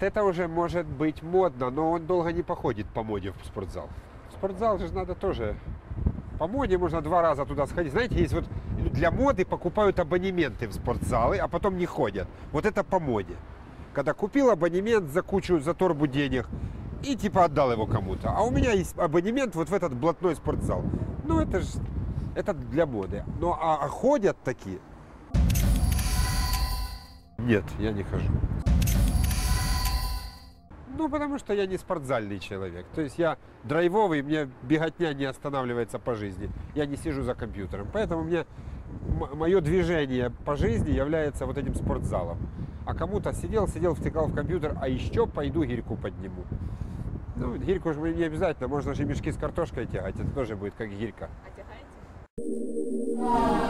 это уже может быть модно, но он долго не походит по моде в спортзал. В спортзал же надо тоже... По моде можно два раза туда сходить. Знаете, есть вот для моды покупают абонементы в спортзалы, а потом не ходят. Вот это по моде. Когда купил абонемент за кучу, за торбу денег и типа отдал его кому-то. А у меня есть абонемент вот в этот блатной спортзал. Ну это же это для моды. Ну а, а ходят такие? Нет, я не хожу. Ну, потому что я не спортзальный человек. То есть я драйвовый, мне беготня не останавливается по жизни. Я не сижу за компьютером. Поэтому мне мое движение по жизни является вот этим спортзалом. А кому-то сидел, сидел, втыкал в компьютер, а еще пойду гирьку подниму. Ну, гирьку же не обязательно, можно же мешки с картошкой тягать, это тоже будет как гирька. А